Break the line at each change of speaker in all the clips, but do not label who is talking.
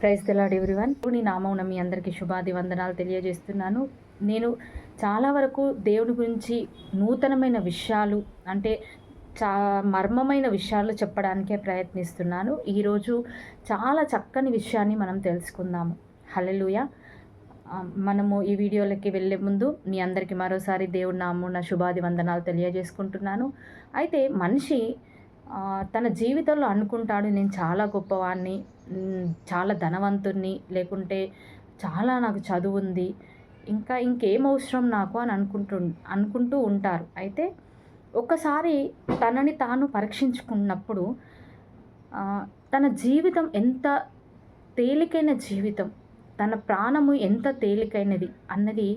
Praise తెలాడు everyone. నీ నామమున మీ అందరికీ శుభాది వందనాలు తెలియజేస్తున్నాను. నేను చాలా వరకు దేవుడి గురించి నూతనమైన విషయాలు అంటే చా మర్మమైన విషయాలు చెప్పడానికే ప్రయత్నిస్తున్నాను. ఈరోజు చాలా చక్కని విషయాన్ని మనం తెలుసుకుందాము. హలలుయ మనము ఈ వీడియోలకి వెళ్ళే ముందు మీ అందరికీ మరోసారి దేవుడి నామున శుభాది వందనాలు తెలియజేసుకుంటున్నాను. అయితే మనిషి తన జీవితంలో అనుకుంటాడు నేను చాలా గొప్పవాడిని చాలా ధనవంతుణ్ణి లేకుంటే చాలా నాకు చదువు ఉంది ఇంకా ఇంకేం అవసరం నాకు అని అనుకుంటు అనుకుంటూ ఉంటారు. అయితే ఒకసారి తనని తాను పరీక్షించుకున్నప్పుడు తన జీవితం ఎంత తేలికైన జీవితం తన ప్రాణము ఎంత తేలికైనది అన్నది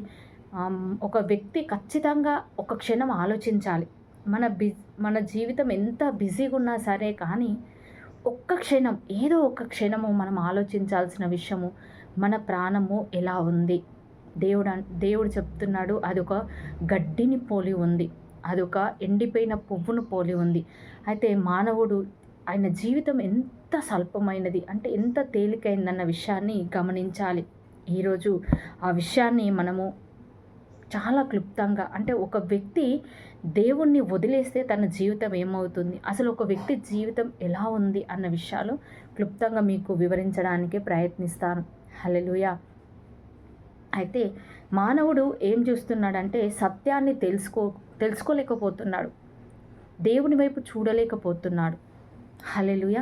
ఒక వ్యక్తి ఖచ్చితంగా ఒక క్షణం ఆలోచించాలి. మన బి మన జీవితం ఎంత బిజీగా ఉన్నా సరే కానీ ఒక్క క్షణం ఏదో ఒక క్షణము మనం ఆలోచించాల్సిన విషయము మన ప్రాణము ఎలా ఉంది? దేవుడు దేవుడు చెప్తున్నాడు అదొక గడ్డిని పోలి ఉంది అదొక ఎండిపోయిన పువ్వును పోలి ఉంది. అయితే మానవుడు ఆయన జీవితం ఎంత స్వల్పమైనది అంటే ఎంత తేలికైందన్న విషయాన్ని గమనించాలి. ఈరోజు ఆ విషయాన్ని మనము చాలా క్లుప్తంగా. అంటే ఒక వ్యక్తి దేవుణ్ణి వదిలేస్తే తన జీవితం ఏమవుతుంది? అసలు ఒక వ్యక్తి జీవితం ఎలా ఉంది అన్న విషయాలు క్లుప్తంగా మీకు వివరించడానికి ప్రయత్నిస్తాను. హలెలుయా అయితే మానవుడు ఏం చూస్తున్నాడంటే సత్యాన్ని తెలుసుకో తెలుసుకోలేకపోతున్నాడు. దేవుని వైపు చూడలేకపోతున్నాడు. హలెలుయ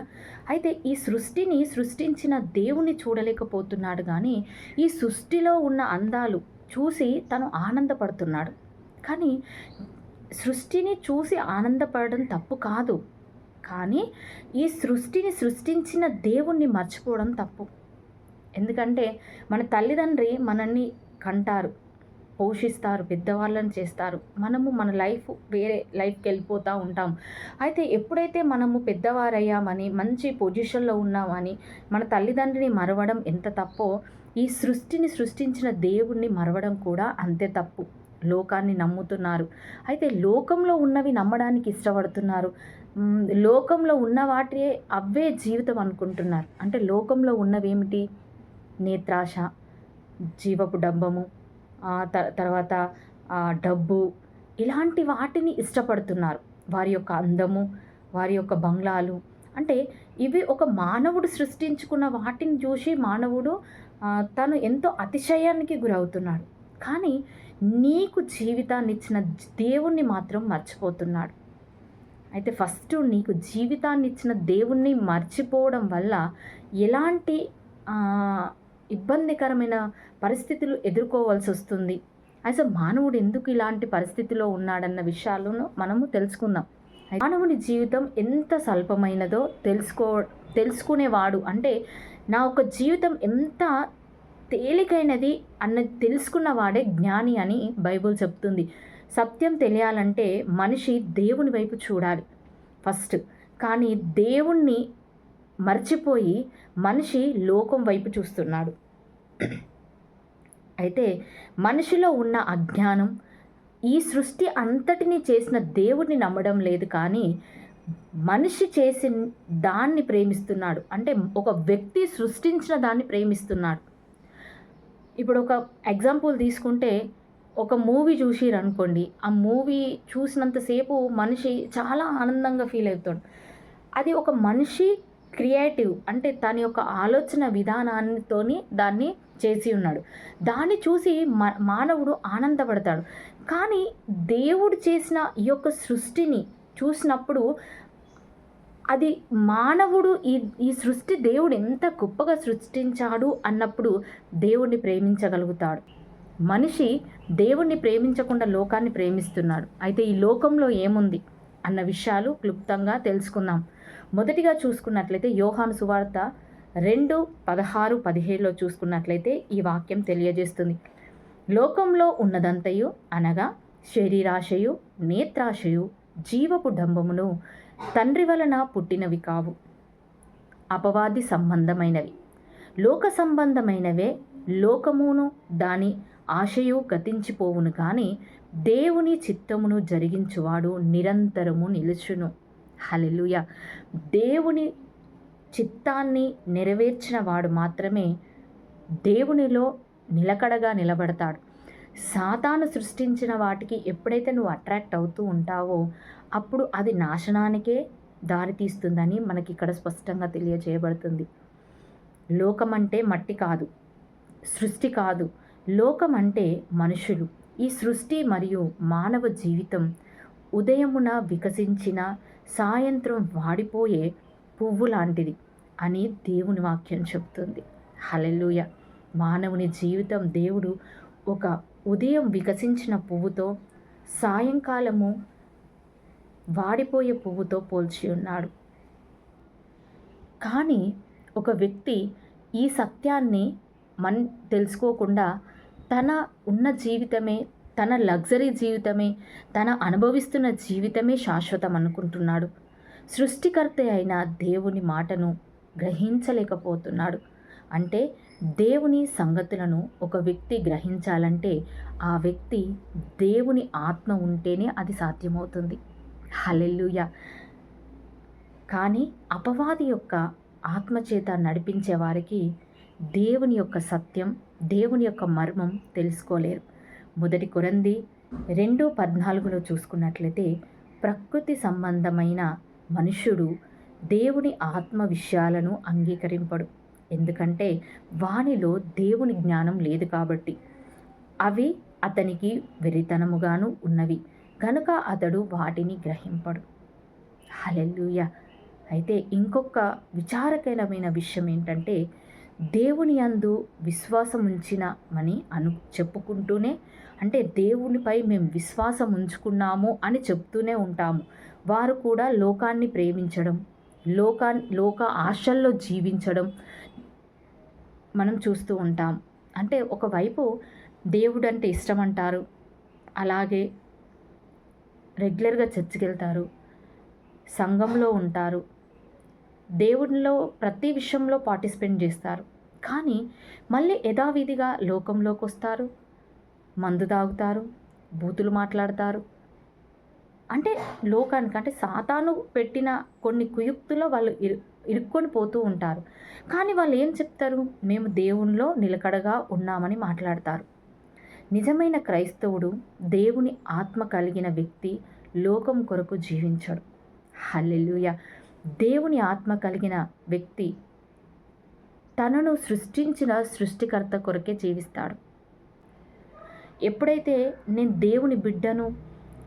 అయితే ఈ సృష్టిని సృష్టించిన దేవుని చూడలేకపోతున్నాడు కానీ ఈ సృష్టిలో ఉన్న అందాలు చూసి తను ఆనందపడుతున్నాడు. కానీ సృష్టిని చూసి ఆనందపడడం తప్పు కాదు. కానీ ఈ సృష్టిని సృష్టించిన దేవుణ్ణి మర్చిపోవడం తప్పు. ఎందుకంటే మన తల్లిదండ్రి మనల్ని కంటారు పోషిస్తారు పెద్దవాళ్ళని చేస్తారు. మనము మన లైఫ్ వేరే లైఫ్కి వెళ్ళిపోతూ ఉంటాం. అయితే ఎప్పుడైతే మనము పెద్దవారయ్యామని మంచి పొజిషన్లో ఉన్నామని మన తల్లిదండ్రిని మరవడం ఎంత తప్పో ఈ సృష్టిని సృష్టించిన దేవుణ్ణి మరవడం కూడా అంతే తప్పు. లోకాన్ని నమ్ముతున్నారు. అయితే లోకంలో ఉన్నవి నమ్మడానికి ఇష్టపడుతున్నారు. లోకంలో ఉన్న వాటియే అవే జీవితం అనుకుంటున్నారు. అంటే లోకంలో ఉన్నవి ఏమిటి? నేత్రాశ జీవపు డబ్బము త- తర్వాత డబ్బు ఇలాంటి వాటిని ఇష్టపడుతున్నారు. వారి యొక్క అందము వారి యొక్క బంగ్లాలు. అంటే ఇవి ఒక మానవుడు సృష్టించుకున్న వాటిని చూసి మానవుడు తను ఎంతో అతిశయానికి గురవుతున్నాడు. కానీ నీకు జీవితాన్ని ఇచ్చిన దేవుణ్ణి మాత్రం మర్చిపోతున్నాడు. అయితే ఫస్ట్ నీకు జీవితాన్ని ఇచ్చిన దేవుణ్ణి మర్చిపోవడం వల్ల ఎలాంటి ఇబ్బందికరమైన పరిస్థితులు ఎదుర్కోవాల్సి వస్తుంది? అసలు మానవుడు ఎందుకు ఇలాంటి పరిస్థితిలో ఉన్నాడన్న విషయాలను మనము తెలుసుకుందాం. మానవుని జీవితం ఎంత స్వల్పమైనదో తెలుసుకో తెలుసుకునేవాడు అంటే నా ఒక జీవితం ఎంత తేలికైనది అన్నది తెలుసుకున్నవాడే జ్ఞాని అని బైబుల్ చెప్తుంది. సత్యం తెలియాలంటే మనిషి దేవుని వైపు చూడాలి ఫస్ట్. కానీ దేవుణ్ణి మర్చిపోయి మనిషి లోకం వైపు చూస్తున్నాడు. అయితే మనిషిలో ఉన్న అజ్ఞానం ఈ సృష్టి అంతటిని చేసిన దేవుడిని నమ్మడం లేదు కానీ మనిషి చేసిన దాన్ని ప్రేమిస్తున్నాడు. అంటే ఒక వ్యక్తి సృష్టించిన దాన్ని ప్రేమిస్తున్నాడు. ఇప్పుడు ఒక ఎగ్జాంపుల్ తీసుకుంటే ఒక మూవీ చూసిరు అనుకోండి ఆ మూవీ చూసినంతసేపు మనిషి చాలా ఆనందంగా ఫీల్ అవుతాడు. అది ఒక మనిషి క్రియేటివ్ అంటే తన యొక్క ఆలోచన విధానాన్నితోని దాన్ని చేసి ఉన్నాడు. దాన్ని చూసి మ మానవుడు ఆనందపడతాడు. కానీ దేవుడు చేసిన ఈ యొక్క సృష్టిని చూసినప్పుడు అది మానవుడు ఈ ఈ సృష్టి దేవుడు ఎంత గొప్పగా సృష్టించాడు అన్నప్పుడు దేవుణ్ణి ప్రేమించగలుగుతాడు. మనిషి దేవుణ్ణి ప్రేమించకుండా లోకాన్ని ప్రేమిస్తున్నాడు. అయితే ఈ లోకంలో ఏముంది అన్న విషయాలు క్లుప్తంగా తెలుసుకుందాం. మొదటిగా చూసుకున్నట్లయితే యోహాను సువార్త రెండు పదహారు పదిహేడులో చూసుకున్నట్లయితే ఈ వాక్యం తెలియజేస్తుంది. లోకంలో ఉన్నదంతయు అనగా శరీరాశయు నేత్రాశయు జీవపు డంబమును తండ్రి వలన పుట్టినవి కావు. అపవాది సంబంధమైనవి. లోక సంబంధమైనవే లోకమును దాని ఆశయు గతించిపోవును కానీ దేవుని చిత్తమును జరిగించువాడు నిరంతరము నిలుచును. హలెలుయ దేవుని చిత్తాన్ని నెరవేర్చిన వాడు మాత్రమే దేవునిలో నిలకడగా నిలబడతాడు. సాతాను సృష్టించిన వాటికి ఎప్పుడైతే నువ్వు అట్రాక్ట్ అవుతూ ఉంటావో అప్పుడు అది నాశనానికే దారితీస్తుందని మనకి ఇక్కడ స్పష్టంగా తెలియజేయబడుతుంది లోకం అంటే మట్టి కాదు సృష్టి కాదు. లోకం అంటే మనుషులు. ఈ సృష్టి మరియు మానవ జీవితం ఉదయమున వికసించిన సాయంత్రం వాడిపోయే పువ్వు లాంటిది అని దేవుని వాక్యం చెప్తుంది. హలెలుయ మానవుని జీవితం దేవుడు ఒక ఉదయం వికసించిన పువ్వుతో సాయంకాలము వాడిపోయే పువ్వుతో పోల్చి ఉన్నాడు. కానీ ఒక వ్యక్తి ఈ సత్యాన్ని మన్ తెలుసుకోకుండా తన ఉన్న జీవితమే తన లగ్జరీ జీవితమే తన అనుభవిస్తున్న జీవితమే శాశ్వతం అనుకుంటున్నాడు. సృష్టికర్త అయిన దేవుని మాటను గ్రహించలేకపోతున్నాడు. అంటే దేవుని సంగతులను ఒక వ్యక్తి గ్రహించాలంటే ఆ వ్యక్తి దేవుని ఆత్మ ఉంటేనే అది సాధ్యమవుతుంది. హలెల్లుయ. కానీ అపవాది యొక్క ఆత్మచేత నడిపించే వారికి దేవుని యొక్క సత్యం దేవుని యొక్క మర్మం తెలుసుకోలేరు. మొదటి కొరంది రెండు పద్నాలుగులో చూసుకున్నట్లయితే ప్రకృతి సంబంధమైన మనుష్యుడు దేవుని ఆత్మ విషయాలను అంగీకరింపడు. ఎందుకంటే వానిలో దేవుని జ్ఞానం లేదు కాబట్టి. అవి అతనికి వెరితనముగాను ఉన్నవి. కనుక అతడు వాటిని గ్రహింపడు. హలెల్లుయ! అయితే ఇంకొక విచారకరమైన విషయం ఏంటంటే దేవుని అందు విశ్వాసం ఉంచినమని అను చెప్పుకుంటూనే అంటే దేవునిపై మేము విశ్వాసం ఉంచుకున్నాము అని చెప్తూనే ఉంటాము. వారు కూడా లోకాన్ని ప్రేమించడం లోకా లోక ఆశల్లో జీవించడం మనం చూస్తూ ఉంటాం. అంటే ఒకవైపు దేవుడు అంటే ఇష్టం అంటారు అలాగే రెగ్యులర్గా చర్చికి వెళ్తారు సంఘంలో ఉంటారు. దేవుడిలో ప్రతి విషయంలో పార్టిసిపేట్ చేస్తారు. కానీ మళ్ళీ యథావిధిగా లోకంలోకి వస్తారు. మందు తాగుతారు. బూతులు మాట్లాడతారు. అంటే లోకానికి అంటే సాతాను పెట్టిన కొన్ని కుయుక్తులో వాళ్ళు ఇరుక్కొని పోతూ ఉంటారు. కానీ వాళ్ళు ఏం చెప్తారు? మేము దేవునిలో నిలకడగా ఉన్నామని మాట్లాడతారు. నిజమైన క్రైస్తవుడు దేవుని ఆత్మ కలిగిన వ్యక్తి లోకం కొరకు జీవించడు. హల్లెలుయ! దేవుని ఆత్మ కలిగిన వ్యక్తి తనను సృష్టించిన సృష్టికర్త కొరకే జీవిస్తాడు. ఎప్పుడైతే నేను దేవుని బిడ్డను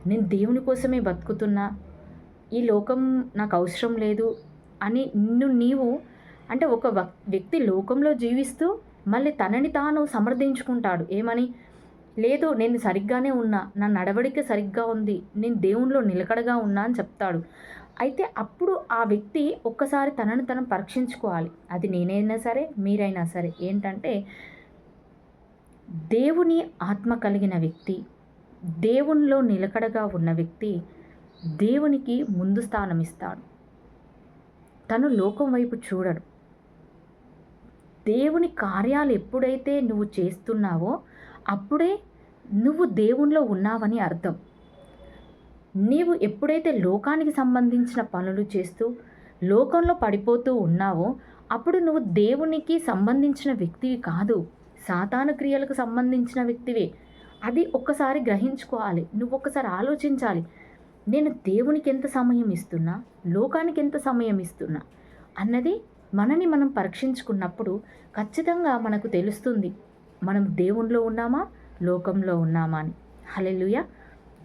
నేను దేవుని కోసమే బతుకుతున్నా ఈ లోకం నాకు అవసరం లేదు అని నిన్ను నీవు అంటే ఒక వ్యక్తి లోకంలో జీవిస్తూ మళ్ళీ తనని తాను సమర్థించుకుంటాడు. ఏమని? లేదు నేను సరిగ్గానే ఉన్నా నా నడవడిక సరిగ్గా ఉంది నేను దేవునిలో నిలకడగా ఉన్నా అని చెప్తాడు. అయితే అప్పుడు ఆ వ్యక్తి ఒక్కసారి తనను తను పరీక్షించుకోవాలి. అది నేనైనా సరే మీరైనా సరే. ఏంటంటే దేవుని ఆత్మ కలిగిన వ్యక్తి దేవునిలో నిలకడగా ఉన్న వ్యక్తి దేవునికి ముందు స్థానం ఇస్తాడు తను లోకం వైపు చూడడు. దేవుని కార్యాలు ఎప్పుడైతే నువ్వు చేస్తున్నావో అప్పుడే నువ్వు దేవునిలో ఉన్నావని అర్థం. నీవు ఎప్పుడైతే లోకానికి సంబంధించిన పనులు చేస్తూ లోకంలో పడిపోతూ ఉన్నావో అప్పుడు నువ్వు దేవునికి సంబంధించిన వ్యక్తివి కాదు. సాతాను క్రియలకు సంబంధించిన వ్యక్తివే. అది ఒక్కసారి గ్రహించుకోవాలి. నువ్వు ఒక్కసారి ఆలోచించాలి. నేను దేవునికి ఎంత సమయం ఇస్తున్నా? లోకానికి ఎంత సమయం ఇస్తున్నా? అన్నది మనని మనం పరీక్షించుకున్నప్పుడు ఖచ్చితంగా మనకు తెలుస్తుంది. మనం దేవునిలో ఉన్నామా? లోకంలో ఉన్నామా అని. హలెలుయ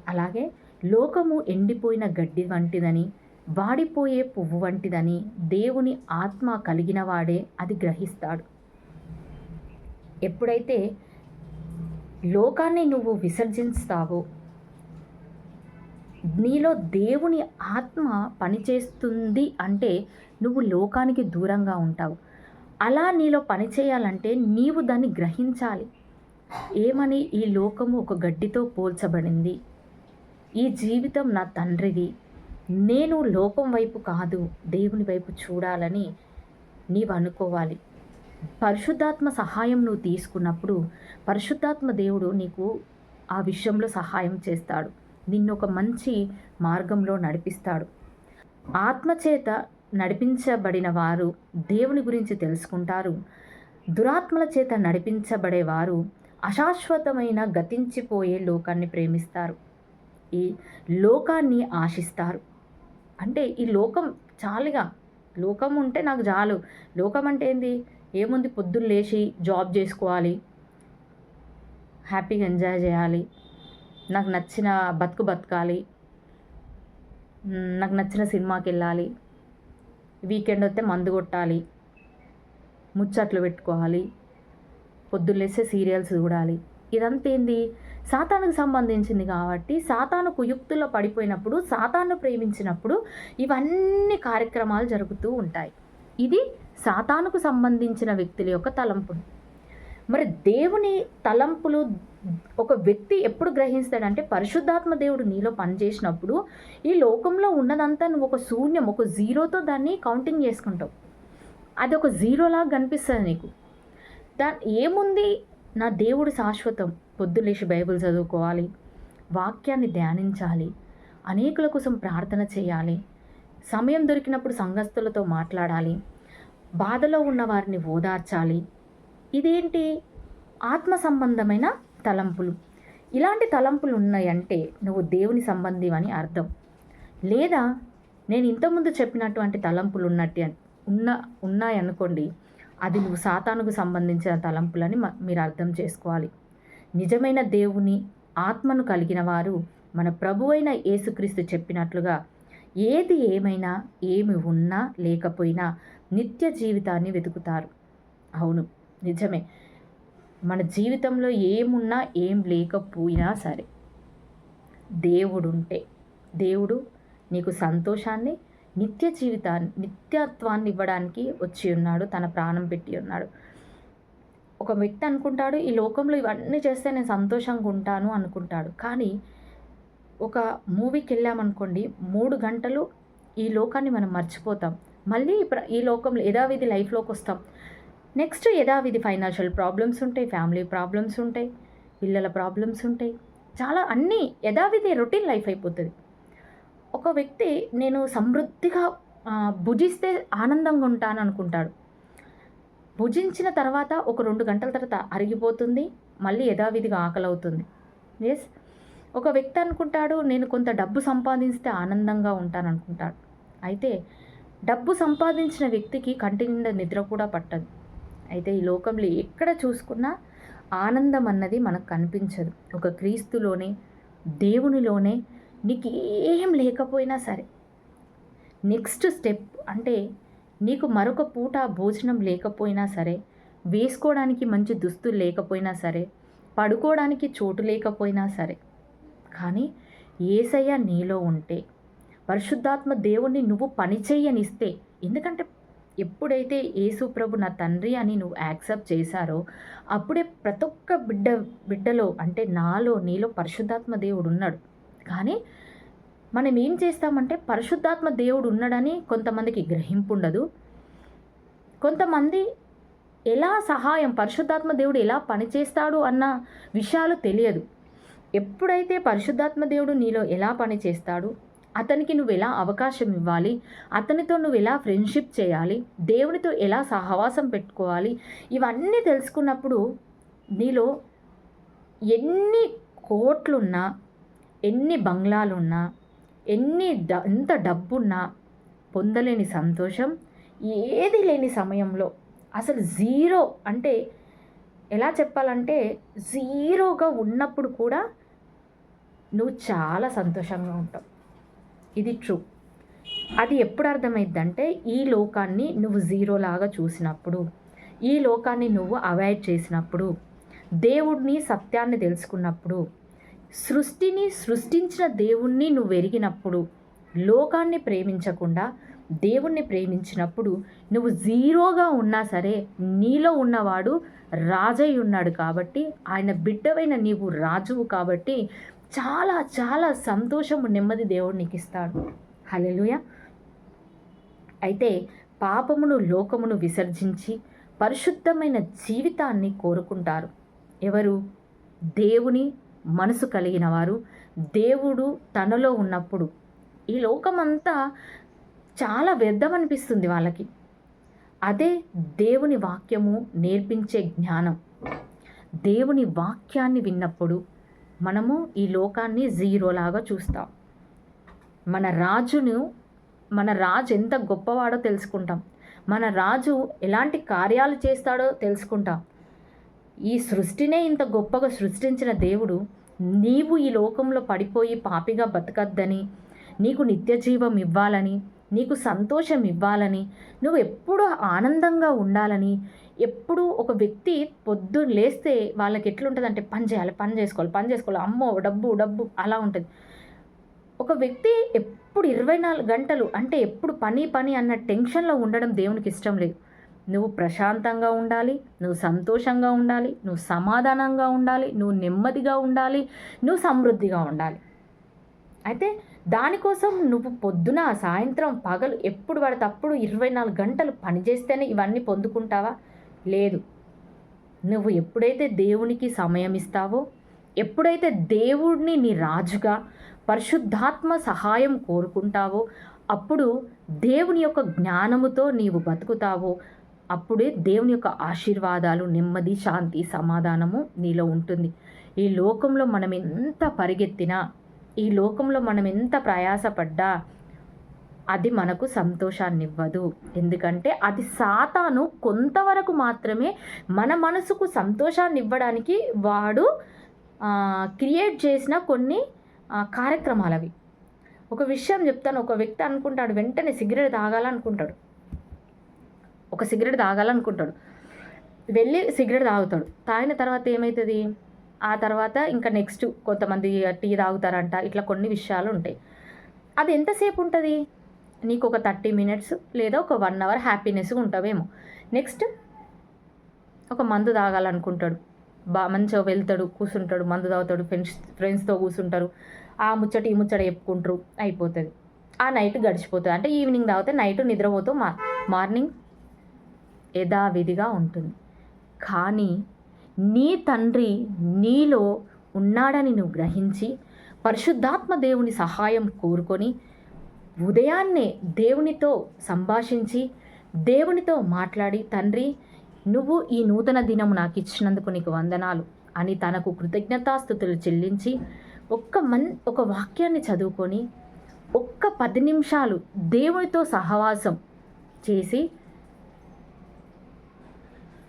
అలాగే లోకము ఎండిపోయిన గడ్డి వంటిదని వాడిపోయే పువ్వు వంటిదని దేవుని ఆత్మ కలిగిన వాడే అది గ్రహిస్తాడు. ఎప్పుడైతే లోకాన్ని నువ్వు విసర్జిస్తావో నీలో దేవుని ఆత్మ పనిచేస్తుంది అంటే నువ్వు లోకానికి దూరంగా ఉంటావు. అలా నీలో పనిచేయాలంటే నీవు దాన్ని గ్రహించాలి. ఏమని ఈ లోకము ఒక గడ్డితో పోల్చబడింది. ఈ జీవితం నా తండ్రిది. నేను లోకం వైపు కాదు దేవుని వైపు చూడాలని నీవు అనుకోవాలి. పరిశుద్ధాత్మ సహాయం నువ్వు తీసుకున్నప్పుడు పరిశుద్ధాత్మ దేవుడు నీకు ఆ విషయంలో సహాయం చేస్తాడు. నిన్ను ఒక మంచి మార్గంలో నడిపిస్తాడు. ఆత్మచేత నడిపించబడిన వారు దేవుని గురించి తెలుసుకుంటారు. దురాత్మల చేత నడిపించబడేవారు అశాశ్వతమైన గతించిపోయే లోకాన్ని ప్రేమిస్తారు. ఈ లోకాన్ని ఆశిస్తారు. అంటే ఈ లోకం చాలుగా. లోకం ఉంటే నాకు చాలు. లోకం అంటే ఏంది? ఏముంది? పొద్దున్న లేచి జాబ్ చేసుకోవాలి. హ్యాపీగా ఎంజాయ్ చేయాలి. నాకు నచ్చిన బతుకు బతకాలి. నాకు నచ్చిన సినిమాకి వెళ్ళాలి. వీకెండ్ వస్తే మందు కొట్టాలి. ముచ్చట్లు పెట్టుకోవాలి. పొద్దున్నేస్తే సీరియల్స్ చూడాలి. ఇదంతా ఏంది? సాతానుకు సంబంధించింది కాబట్టి సాతాను కుయుక్తుల్లో పడిపోయినప్పుడు సాతాను ప్రేమించినప్పుడు ఇవన్నీ కార్యక్రమాలు జరుగుతూ ఉంటాయి. ఇది సాతానుకు సంబంధించిన వ్యక్తుల యొక్క తలంపులు. మరి దేవుని తలంపులు ఒక వ్యక్తి ఎప్పుడు గ్రహిస్తాడంటే పరిశుద్ధాత్మ దేవుడు నీలో పనిచేసినప్పుడు ఈ లోకంలో ఉన్నదంతా నువ్వు ఒక శూన్యం ఒక జీరోతో దాన్ని కౌంటింగ్ చేసుకుంటావు. అది ఒక జీరోలాగా కనిపిస్తుంది నీకు. దా ఏముంది? నా దేవుడు శాశ్వతం. పొద్దులేసి బైబిల్ చదువుకోవాలి వాక్యాన్ని ధ్యానించాలి అనేకుల కోసం ప్రార్థన చేయాలి సమయం దొరికినప్పుడు సంఘస్థులతో మాట్లాడాలి బాధలో ఉన్న వారిని ఓదార్చాలి. ఇదేంటి? ఆత్మ సంబంధమైన తలంపులు. ఇలాంటి తలంపులు ఉన్నాయంటే నువ్వు దేవుని సంబంధి అని అర్థం. లేదా నేను ఇంతకుముందు చెప్పినటువంటి తలంపులు ఉన్నట్టు ఉన్న ఉన్నాయనుకోండి అది నువ్వు సాతానుకు సంబంధించిన తలంపులని మ- మీరు అర్థం చేసుకోవాలి. నిజమైన దేవుని ఆత్మను కలిగిన వారు మన ప్రభు అయిన యేసుక్రీస్తు చెప్పినట్లుగా ఏది ఏమైనా ఏమి ఉన్నా లేకపోయినా నిత్య జీవితాన్ని వెతుకుతారు. అవును నిజమే. మన జీవితంలో ఏమున్నా ఏం లేకపోయినా సరే దేవుడుంటే దేవుడు నీకు సంతోషాన్ని నిత్య జీవితాన్ని నిత్యత్వాన్ని ఇవ్వడానికి వచ్చి ఉన్నాడు తన ప్రాణం పెట్టి ఉన్నాడు. ఒక వ్యక్తి అనుకుంటాడు ఈ లోకంలో ఇవన్నీ చేస్తే నేను సంతోషంగా ఉంటాను అనుకుంటాడు. కానీ ఒక మూవీకి వెళ్ళామనుకోండి మూడు గంటలు ఈ లోకాన్ని మనం మర్చిపోతాం. మళ్ళీ ఈ లోకంలో యథావిధి లైఫ్లోకి వస్తాం. నెక్స్ట్ యథావిధి ఫైనాన్షియల్ ప్రాబ్లమ్స్ ఉంటాయి ఫ్యామిలీ ప్రాబ్లమ్స్ ఉంటాయి పిల్లల ప్రాబ్లమ్స్ ఉంటాయి. చాలా అన్నీ యథావిధి రొటీన్ లైఫ్ అయిపోతుంది. ఒక వ్యక్తి నేను సమృద్ధిగా భుజిస్తే ఆనందంగా ఉంటాను అనుకుంటాడు భుజించిన తర్వాత ఒక రెండు గంటల తర్వాత అరిగిపోతుంది మళ్ళీ యథావిధిగా ఆకలి అవుతుంది ఎస్ ఒక వ్యక్తి అనుకుంటాడు నేను కొంత డబ్బు సంపాదిస్తే ఆనందంగా ఉంటాను అనుకుంటాడు అయితే డబ్బు సంపాదించిన వ్యక్తికి కంటి నిండా నిద్ర కూడా పట్టదు. అయితే ఈ లోకంలో ఎక్కడ చూసుకున్నా ఆనందం అన్నది మనకు కనిపించదు. ఒక క్రీస్తులోనే దేవునిలోనే నీకు ఏం లేకపోయినా సరే. నెక్స్ట్ స్టెప్ అంటే నీకు మరొక పూట భోజనం లేకపోయినా సరే వేసుకోవడానికి మంచి దుస్తులు లేకపోయినా సరే పడుకోవడానికి చోటు లేకపోయినా సరే. కానీ ఏసయ్య నీలో ఉంటే పరిశుద్ధాత్మ దేవుణ్ణి నువ్వు పని చేయనిస్తే ఎందుకంటే ఎప్పుడైతే యేసు ప్రభు నా తండ్రి అని నువ్వు యాక్సెప్ట్ చేశారో అప్పుడే ప్రతి ఒక్క బిడ్డ బిడ్డలో అంటే నాలో నీలో పరిశుద్ధాత్మ దేవుడు ఉన్నాడు. కానీ మనం ఏం చేస్తామంటే పరిశుద్ధాత్మ దేవుడు ఉన్నాడని కొంతమందికి గ్రహింపు ఉండదు. కొంతమంది ఎలా సహాయం పరిశుద్ధాత్మ దేవుడు ఎలా పనిచేస్తాడు అన్న విషయాలు తెలియదు. ఎప్పుడైతే పరిశుద్ధాత్మ దేవుడు నీలో ఎలా పనిచేస్తాడు అతనికి నువ్వు ఎలా అవకాశం ఇవ్వాలి? అతనితో నువ్వు ఎలా ఫ్రెండ్షిప్ చేయాలి? దేవునితో ఎలా సహవాసం పెట్టుకోవాలి? ఇవన్నీ తెలుసుకున్నప్పుడు నీలో ఎన్ని కోట్లున్నా ఎన్ని బంగ్లాలున్నా ఎన్ని డ ఎంత డబ్బున్నా పొందలేని సంతోషం ఏది లేని సమయంలో అసలు జీరో అంటే ఎలా చెప్పాలంటే జీరోగా ఉన్నప్పుడు కూడా నువ్వు చాలా సంతోషంగా ఉంటావు. ఇది ట్రూ అది ఎప్పుడు అర్థమైందంటే ఈ లోకాన్ని నువ్వు జీరోలాగా చూసినప్పుడు ఈ లోకాన్ని నువ్వు అవాయిడ్ చేసినప్పుడు దేవుడిని సత్యాన్ని తెలుసుకున్నప్పుడు సృష్టిని సృష్టించిన దేవుణ్ణి నువ్వు ఎరిగినప్పుడు లోకాన్ని ప్రేమించకుండా దేవుణ్ణి ప్రేమించినప్పుడు నువ్వు జీరోగా ఉన్నా సరే నీలో ఉన్నవాడు రాజై ఉన్నాడు కాబట్టి ఆయన బిడ్డవైన నీవు రాజువు కాబట్టి చాలా చాలా సంతోషము నెమ్మది దేవుడు నీకు ఇస్తాడు హలెలుయ అయితే పాపమును లోకమును విసర్జించి పరిశుద్ధమైన జీవితాన్ని కోరుకుంటారు. ఎవరు? దేవుని మనసు కలిగిన వారు. దేవుడు తనలో ఉన్నప్పుడు ఈ లోకమంతా చాలా వ్యర్థం అనిపిస్తుంది వాళ్ళకి. అదే దేవుని వాక్యము నేర్పించే జ్ఞానం. దేవుని వాక్యాన్ని విన్నప్పుడు మనము ఈ లోకాన్ని జీరోలాగా చూస్తాం. మన రాజును మన రాజు ఎంత గొప్పవాడో తెలుసుకుంటాం. మన రాజు ఎలాంటి కార్యాలు చేస్తాడో తెలుసుకుంటాం. ఈ సృష్టినే ఇంత గొప్పగా సృష్టించిన దేవుడు నీవు ఈ లోకంలో పడిపోయి పాపిగా బతకద్దని నీకు నిత్య జీవం ఇవ్వాలని నీకు సంతోషం ఇవ్వాలని నువ్వు ఎప్పుడూ ఆనందంగా ఉండాలని ఎప్పుడు ఒక వ్యక్తి పొద్దున్న లేస్తే వాళ్ళకి ఎట్లుంటుందంటే పని చేయాలి పని చేసుకోవాలి పని చేసుకోవాలి. అమ్మో డబ్బు డబ్బు అలా ఉంటుంది. ఒక వ్యక్తి ఎప్పుడు ఇరవై నాలుగు గంటలు అంటే ఎప్పుడు పని పని అన్న టెన్షన్లో ఉండడం దేవునికి ఇష్టం లేదు. నువ్వు ప్రశాంతంగా ఉండాలి నువ్వు సంతోషంగా ఉండాలి నువ్వు సమాధానంగా ఉండాలి నువ్వు నెమ్మదిగా ఉండాలి నువ్వు సమృద్ధిగా ఉండాలి. అయితే దానికోసం నువ్వు పొద్దున సాయంత్రం పగలు ఎప్పుడు పడితే అప్పుడు ఇరవై నాలుగు గంటలు పనిచేస్తేనే ఇవన్నీ పొందుకుంటావా? లేదు. నువ్వు ఎప్పుడైతే దేవునికి సమయం ఇస్తావో ఎప్పుడైతే దేవుడిని నీ రాజుగా పరిశుద్ధాత్మ సహాయం కోరుకుంటావో అప్పుడు దేవుని యొక్క జ్ఞానముతో నీవు బతుకుతావో అప్పుడే దేవుని యొక్క ఆశీర్వాదాలు నెమ్మది శాంతి సమాధానము నీలో ఉంటుంది. ఈ లోకంలో మనం ఎంత పరిగెత్తినా ఈ లోకంలో మనం ఎంత ప్రయాసపడ్డా అది మనకు సంతోషాన్ని ఇవ్వదు ఎందుకంటే అది సాతాను కొంతవరకు మాత్రమే మన మనసుకు సంతోషాన్ని ఇవ్వడానికి వాడు క్రియేట్ చేసిన కొన్ని కార్యక్రమాలు అవి ఒక విషయం చెప్తాను. ఒక వ్యక్తి అనుకుంటాడు వెంటనే సిగరెట్ తాగాలనుకుంటాడు. ఒక సిగరెట్ తాగాలనుకుంటాడు. వెళ్ళి సిగరెట్ తాగుతాడు. తాగిన తర్వాత ఏమవుతుంది ఆ తర్వాత ఇంకా నెక్స్ట్ కొంతమంది టీ తాగుతారంట. ఇట్లా కొన్ని విషయాలు ఉంటాయి. అది ఎంతసేపు ఉంటుంది? నీకు ఒక థర్టీ మినిట్స్ లేదా ఒక వన్ అవర్ హ్యాపీనెస్గా ఉంటావేమో. నెక్స్ట్ ఒక మందు తాగాలనుకుంటాడు. బా మంచిగా వెళ్తాడు కూర్చుంటాడు మందు తాగుతాడు ఫ్రెండ్స్ ఫ్రెండ్స్తో కూర్చుంటారు ఆ ముచ్చట ఈ ముచ్చట చెప్పుకుంటారు అయిపోతుంది. ఆ నైట్ గడిచిపోతుంది. అంటే ఈవినింగ్ తాగితే నైట్ నిద్రపోతూ మా మార్నింగ్ యథావిధిగా ఉంటుంది. కానీ నీ తండ్రి నీలో ఉన్నాడని నువ్వు గ్రహించి పరిశుద్ధాత్మ దేవుని సహాయం కోరుకొని ఉదయాన్నే దేవునితో సంభాషించి దేవునితో మాట్లాడి తండ్రి నువ్వు ఈ నూతన దినం నాకు ఇచ్చినందుకు నీకు వందనాలు అని తనకు కృతజ్ఞతాస్థుతులు చెల్లించి ఒక్క మన్ ఒక వాక్యాన్ని చదువుకొని ఒక్క పది నిమిషాలు దేవునితో సహవాసం చేసి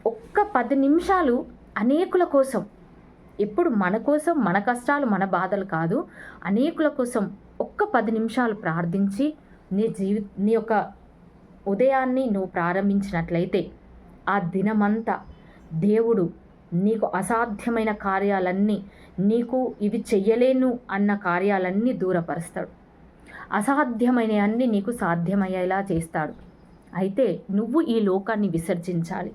ఒక్క పది నిమిషాలు అనేకుల కోసం ఎప్పుడు మన కోసం మన కష్టాలు మన బాధలు కాదు అనేకుల కోసం ఒక్క పది నిమిషాలు ప్రార్థించి నీ జీవి నీ యొక్క ఉదయాన్ని నువ్వు ప్రారంభించినట్లయితే ఆ దినమంతా దేవుడు నీకు అసాధ్యమైన కార్యాలన్నీ నీకు ఇవి చెయ్యలేను అన్న కార్యాలన్నీ దూరపరుస్తాడు. అసాధ్యమైన అన్నీ నీకు సాధ్యమయ్యేలా చేస్తాడు. అయితే నువ్వు ఈ లోకాన్ని విసర్జించాలి.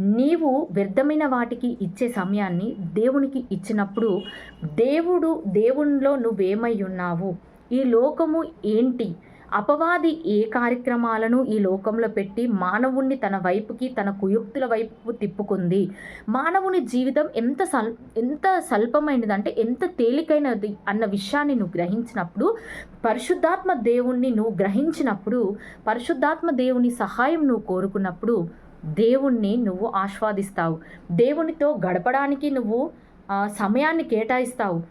నీవు వ్యర్థమైన వాటికి ఇచ్చే సమయాన్ని దేవునికి ఇచ్చినప్పుడు దేవుడు దేవునిలో నువ్వేమై ఉన్నావు? ఈ లోకము ఏంటి? అపవాది ఏ కార్యక్రమాలను ఈ లోకంలో పెట్టి మానవుణ్ణి తన వైపుకి తన కుయుక్తుల వైపు తిప్పుకుంది? మానవుని జీవితం ఎంత సల్ ఎంత స్వల్పమైనది అంటే ఎంత తేలికైనది అన్న విషయాన్ని నువ్వు గ్రహించినప్పుడు పరిశుద్ధాత్మ దేవుణ్ణి నువ్వు గ్రహించినప్పుడు పరిశుద్ధాత్మ దేవుని సహాయం నువ్వు కోరుకున్నప్పుడు దేవుణ్ణి నువ్వు ఆస్వాదిస్తావు. దేవునితో గడపడానికి నువ్వు సమయాన్ని కేటాయిస్తావు.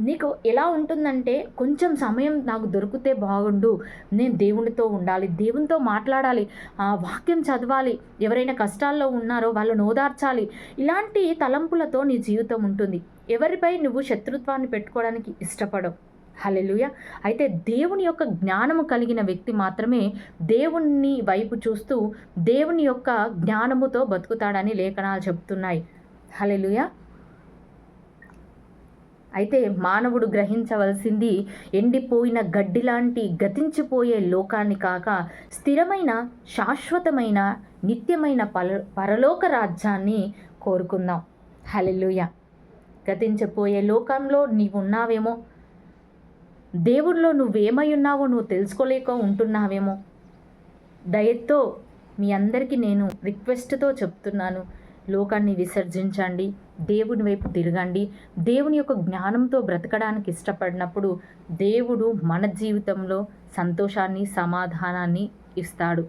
నీకు ఎలా ఉంటుందంటే కొంచెం సమయం నాకు దొరికితే బాగుండు. నేను దేవునితో ఉండాలి దేవునితో మాట్లాడాలి వాక్యం చదవాలి. ఎవరైనా కష్టాల్లో ఉన్నారో వాళ్ళు ఓదార్చాలి. ఇలాంటి తలంపులతో నీ జీవితం ఉంటుంది. ఎవరిపై నువ్వు శత్రుత్వాన్ని పెట్టుకోవడానికి ఇష్టపడవు. హలెలుయ అయితే దేవుని యొక్క జ్ఞానము కలిగిన వ్యక్తి మాత్రమే దేవుని వైపు చూస్తూ దేవుని యొక్క జ్ఞానముతో బతుకుతాడని లేఖనాలు చెప్తున్నాయి. హలెలుయ అయితే మానవుడు గ్రహించవలసింది ఎండిపోయిన గడ్డి లాంటి గతించిపోయే లోకాన్ని కాక స్థిరమైన శాశ్వతమైన నిత్యమైన పల పరలోక రాజ్యాన్ని కోరుకుందాం. హలెలుయ గతించిపోయే లోకంలో నీవు ఉన్నావేమో నువ్వేమై ఉన్నావో నువ్వు తెలుసుకోలేక ఉంటున్నావేమో. దయతో మీ అందరికీ నేను రిక్వెస్ట్తో చెప్తున్నాను. లోకాన్ని విసర్జించండి. దేవుని వైపు తిరగండి. దేవుని యొక్క జ్ఞానంతో బ్రతకడానికి ఇష్టపడినప్పుడు దేవుడు మన జీవితంలో సంతోషాన్ని సమాధానాన్ని ఇస్తాడు.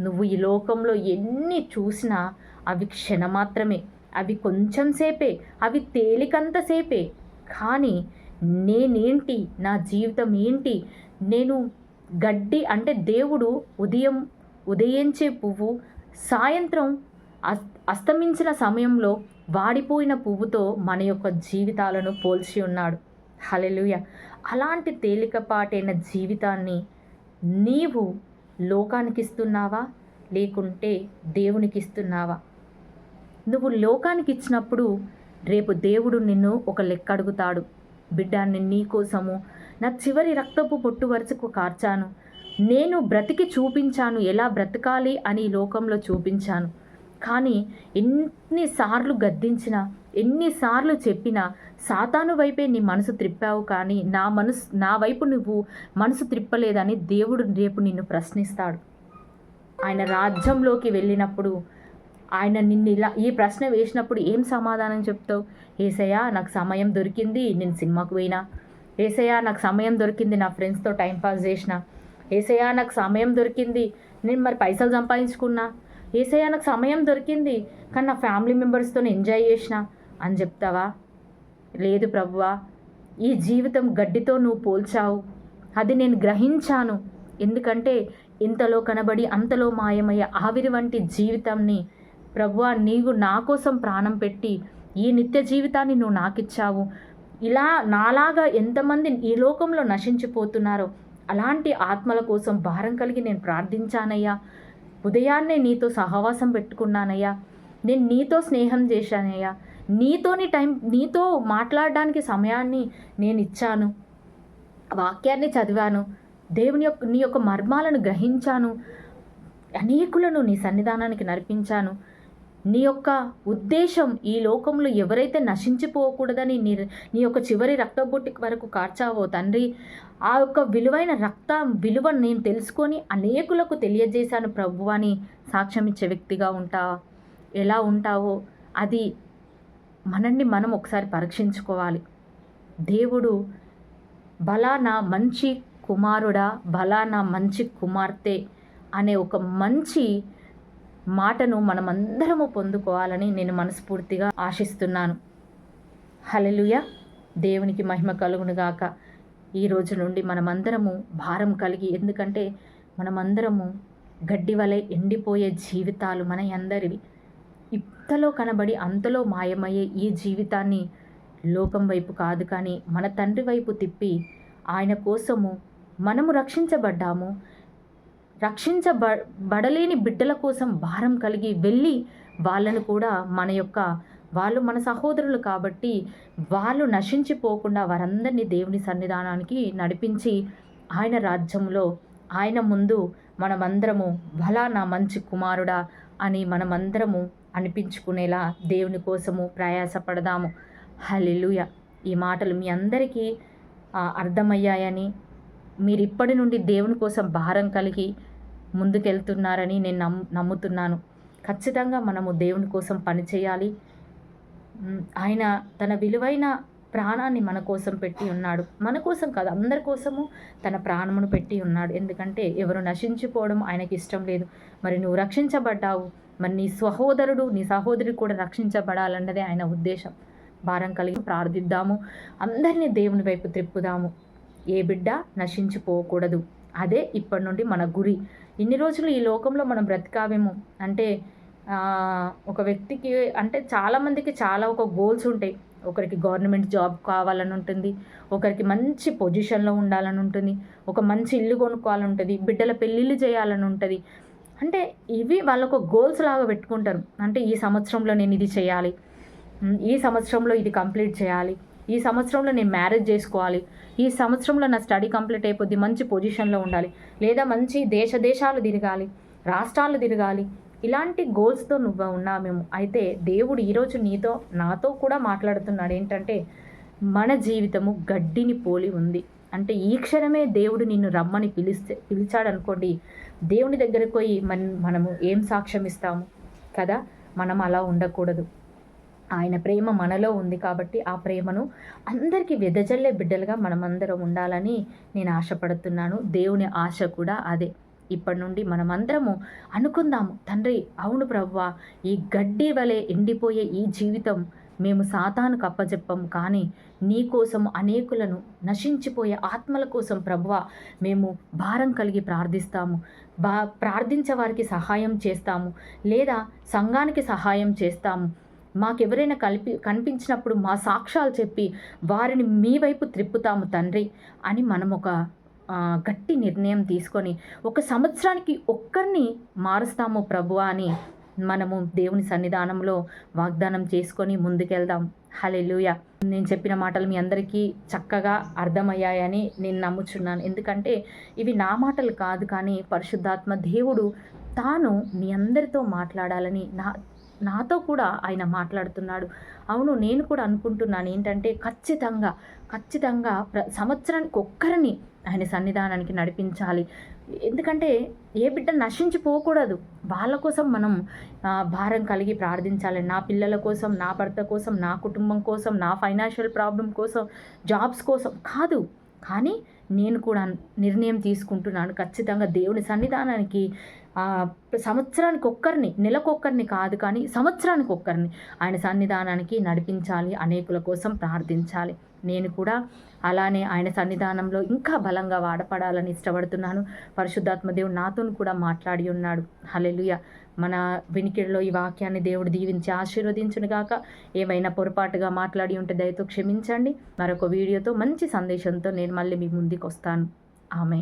నువ్వు ఈ లోకంలో ఎన్ని చూసినా అవి క్షణమాత్రమే. అవి కొంచెం సేపే. అవి తేలికంతసేపే కానీ నేనేంటి? నా జీవితం ఏంటి? నేను గడ్డి అంటే దేవుడు ఉదయం ఉదయించే పువ్వు సాయంత్రం అస్ అస్తమించిన సమయంలో వాడిపోయిన పువ్వుతో మన యొక్క జీవితాలను పోల్చి ఉన్నాడు. హలెలుయ అలాంటి తేలికపాటైన జీవితాన్ని నీవు లోకానికి ఇస్తున్నావా లేకుంటే దేవునికి ఇస్తున్నావా నువ్వు లోకానికి ఇచ్చినప్పుడు రేపు దేవుడు నిన్ను ఒక లెక్క అడుగుతాడు. బిడ్డ నీకోసము నా చివరి రక్తపు పొట్టు వరుసకు కార్చాను. నేను బ్రతికి చూపించాను. ఎలా బ్రతకాలి అని లోకంలో చూపించాను. కానీ ఎన్నిసార్లు గద్దించినా ఎన్నిసార్లు చెప్పినా సాతాను వైపే నీ మనసు త్రిప్పావు కానీ నా మనసు నా వైపు నువ్వు మనసు త్రిప్పలేదని దేవుడు రేపు నిన్ను ప్రశ్నిస్తాడు. ఆయన రాజ్యంలోకి వెళ్ళినప్పుడు ఆయన నిన్ను ఇలా ఈ ప్రశ్న వేసినప్పుడు ఏం సమాధానం చెప్తావు? ఏసయ్యా నాకు సమయం దొరికింది నేను సినిమాకు పోయినా. ఏసయ్యా నాకు సమయం దొరికింది నా ఫ్రెండ్స్తో టైంపాస్ చేసిన. ఏసయ్యా నాకు సమయం దొరికింది నేను మరి పైసలు సంపాదించుకున్నా. ఏసయ్యా నాకు సమయం దొరికింది కానీ నా ఫ్యామిలీ మెంబర్స్తో ఎంజాయ్ చేసిన. అని చెప్తావా? లేదు ప్రభువా ఈ జీవితం గడ్డితో నువ్వు పోల్చావు. అది నేను గ్రహించాను. ఎందుకంటే ఇంతలో కనబడి అంతలో మాయమయ్యే ఆవిరి వంటి జీవితాన్ని ప్రభువా నీవు నా కోసం ప్రాణం పెట్టి ఈ నిత్య జీవితాన్ని నువ్వు నాకిచ్చావు. ఇలా నాలాగా ఎంతమంది ఈ లోకంలో నశించిపోతున్నారో అలాంటి ఆత్మల కోసం భారం కలిగి నేను ప్రార్థించానయ్యా. ఉదయాన్నే నీతో సహవాసం పెట్టుకున్నానయ్యా. నేను నీతో స్నేహం చేశానయ్యా. నీతోని టైం నీతో మాట్లాడడానికి సమయాన్ని నేను ఇచ్చాను వాక్యాన్ని చదివాను. దేవుని యొక్క నీ యొక్క మర్మాలను గ్రహించాను. అనేకులను నీ సన్నిధానానికి నడిపించాను. నీ యొక్క ఉద్దేశం ఈ లోకంలో ఎవరైతే నశించిపోకూడదని నీ నీ యొక్క చివరి రక్తబొట్టి వరకు కార్చావో తండ్రి ఆ యొక్క విలువైన రక్త విలువ నేను తెలుసుకొని అనేకులకు తెలియజేశాను ప్రభు అని సాక్ష్యం ఇచ్చే వ్యక్తిగా ఉంటావా ఎలా ఉంటావో అది మనల్ని మనం ఒకసారి పరీక్షించుకోవాలి. దేవుడు బలానా మంచి కుమారుడా బలానా మంచి కుమార్తె అనే ఒక మంచి మాటను మనమందరము పొందుకోవాలని నేను మనస్ఫూర్తిగా ఆశిస్తున్నాను. హలలుయ దేవునికి మహిమ కలుగునుగాక. ఈ రోజు నుండి మనమందరము భారం కలిగి ఎందుకంటే మనమందరము గడ్డి వలె ఎండిపోయే జీవితాలు మన అందరివి. ఇంతలో కనబడి అంతలో మాయమయ్యే ఈ జీవితాన్ని లోకం వైపు కాదు కానీ మన తండ్రి వైపు తిప్పి ఆయన కోసము మనము రక్షించబడ్డాము. రక్షించబడలేని బిడ్డల కోసం భారం కలిగి వెళ్ళి వాళ్ళను కూడా మన యొక్క వాళ్ళు మన సహోదరులు కాబట్టి వాళ్ళు నశించిపోకుండా వారందరినీ దేవుని సన్నిధానానికి నడిపించి ఆయన రాజ్యంలో ఆయన ముందు మనమందరము భలా నా మంచి కుమారుడా అని మనమందరము అనిపించుకునేలా దేవుని కోసము ప్రయాసపడదాము. హలిలుయ ఈ మాటలు మీ అందరికీ అర్థమయ్యాయని మీరు ఇప్పటి నుండి దేవుని కోసం భారం కలిగి ముందుకెళ్తున్నారని నేను నమ్ము నమ్ముతున్నాను. ఖచ్చితంగా మనము దేవుని కోసం పనిచేయాలి ఆయన తన విలువైన ప్రాణాన్ని మన కోసం పెట్టి ఉన్నాడు. మన కోసం కాదు అందరి కోసము తన ప్రాణమును పెట్టి ఉన్నాడు. ఎందుకంటే ఎవరు నశించిపోవడం ఆయనకి ఇష్టం లేదు. మరి నువ్వు రక్షించబడ్డావు. మరి నీ సహోదరుడు నీ సహోదరి కూడా రక్షించబడాలన్నదే ఆయన ఉద్దేశం. భారం కలిగి ప్రార్థిద్దాము. అందరినీ దేవుని వైపు త్రిప్పుదాము. ఏ బిడ్డ నశించిపోకూడదు. అదే ఇప్పటి నుండి మన గురి. ఇన్ని రోజులు ఈ లోకంలో మనం బ్రతికావేమో? అంటే ఒక వ్యక్తికి అంటే చాలామందికి చాలా ఒక గోల్స్ ఉంటాయి. ఒకరికి గవర్నమెంట్ జాబ్ కావాలని ఉంటుంది. ఒకరికి మంచి పొజిషన్లో ఉండాలని ఉంటుంది. ఒక మంచి ఇల్లు కొనుక్కోవాలని ఉంటుంది. బిడ్డల పెళ్ళిళ్ళు చేయాలని ఉంటుంది. అంటే ఇవి వాళ్ళకు గోల్స్ లాగా పెట్టుకుంటారు. అంటే ఈ సంవత్సరంలో నేను ఇది చేయాలి. ఈ సంవత్సరంలో ఇది కంప్లీట్ చేయాలి. ఈ సంవత్సరంలో నేను మ్యారేజ్ చేసుకోవాలి. ఈ సంవత్సరంలో నా స్టడీ కంప్లీట్ అయిపోద్ది మంచి పొజిషన్లో ఉండాలి. లేదా మంచి దేశ దేశాలు తిరగాలి. రాష్ట్రాలు తిరగాలి. ఇలాంటి గోల్స్తో నువ్వు ఉన్నామేమో అయితే దేవుడు ఈరోజు నీతో నాతో కూడా మాట్లాడుతున్నాడు. ఏంటంటే మన జీవితము గడ్డిని పోలి ఉంది. అంటే ఈ క్షణమే దేవుడు నిన్ను రమ్మని పిలిస్తే పిలిచాడు అనుకోండి దేవుని దగ్గరకు పోయి మన మనము ఏం సాక్ష్యం ఇస్తాము? కదా? మనం అలా ఉండకూడదు. ఆయన ప్రేమ మనలో ఉంది కాబట్టి ఆ ప్రేమను అందరికీ వెదజల్లే బిడ్డలుగా మనమందరం ఉండాలని నేను ఆశపడుతున్నాను. దేవుని ఆశ కూడా అదే. ఇప్పటి నుండి మనమందరము అనుకుందాము తండ్రి అవును ప్రవ్వా ఈ గడ్డి వలె ఎండిపోయే ఈ జీవితం మేము సాతాను కప్పజెప్పము కానీ నీ కోసం అనేకులను నశించిపోయే ఆత్మల కోసం ప్రభువ మేము భారం కలిగి ప్రార్థిస్తాము. బా ప్రార్థించే వారికి సహాయం చేస్తాము. లేదా సంఘానికి సహాయం చేస్తాము. మాకెవరైనా కలిపి కనిపించినప్పుడు మా సాక్ష్యాలు చెప్పి వారిని మీ వైపు త్రిప్పుతాము తండ్రి అని మనం ఒక గట్టి నిర్ణయం తీసుకొని ఒక సంవత్సరానికి ఒక్కరిని మారుస్తాము ప్రభు అని మనము దేవుని సన్నిధానంలో వాగ్దానం చేసుకొని ముందుకెళ్దాం. హలెలుయ నేను చెప్పిన మాటలు మీ అందరికీ చక్కగా అర్థమయ్యాయని నేను నమ్ముచున్నాను. ఎందుకంటే ఇవి నా మాటలు కాదు కానీ పరిశుద్ధాత్మ దేవుడు తాను మీ అందరితో మాట్లాడాలని నా నాతో కూడా ఆయన మాట్లాడుతున్నాడు. అవును నేను కూడా అనుకుంటున్నాను ఏంటంటే ఖచ్చితంగా ఖచ్చితంగా ప్ర సంవత్సరానికి ఒక్కరిని ఆయన సన్నిధానానికి నడిపించాలి. ఎందుకంటే ఏ బిడ్డ నశించిపోకూడదు వాళ్ళ కోసం మనం భారం కలిగి ప్రార్థించాలి. నా పిల్లల కోసం నా భర్త కోసం నా కుటుంబం కోసం నా ఫైనాన్షియల్ ప్రాబ్లం కోసం జాబ్స్ కోసం కాదు. కానీ నేను కూడా నిర్ణయం తీసుకుంటున్నాను. ఖచ్చితంగా దేవుని సన్నిధానానికి సంవత్సరానికి ఒక్కరిని నెలకొక్కరిని కాదు కానీ సంవత్సరానికి ఒక్కరిని ఆయన సన్నిధానానికి నడిపించాలి అనేకుల కోసం ప్రార్థించాలి. నేను కూడా అలానే ఆయన సన్నిధానంలో ఇంకా బలంగా వాడపడాలని ఇష్టపడుతున్నాను. పరిశుద్ధాత్మ దేవుడు నాతో కూడా మాట్లాడి ఉన్నాడు. హలెలుయ మన వినికిడిలో ఈ వాక్యాన్ని దేవుడు దీవించి ఆశీర్వదించును గాక. ఏమైనా పొరపాటుగా మాట్లాడి ఉంటే దయతో క్షమించండి. మరొక వీడియోతో మంచి సందేశంతో నేను మళ్ళీ మీ ముందుకు వస్తాను ఆమె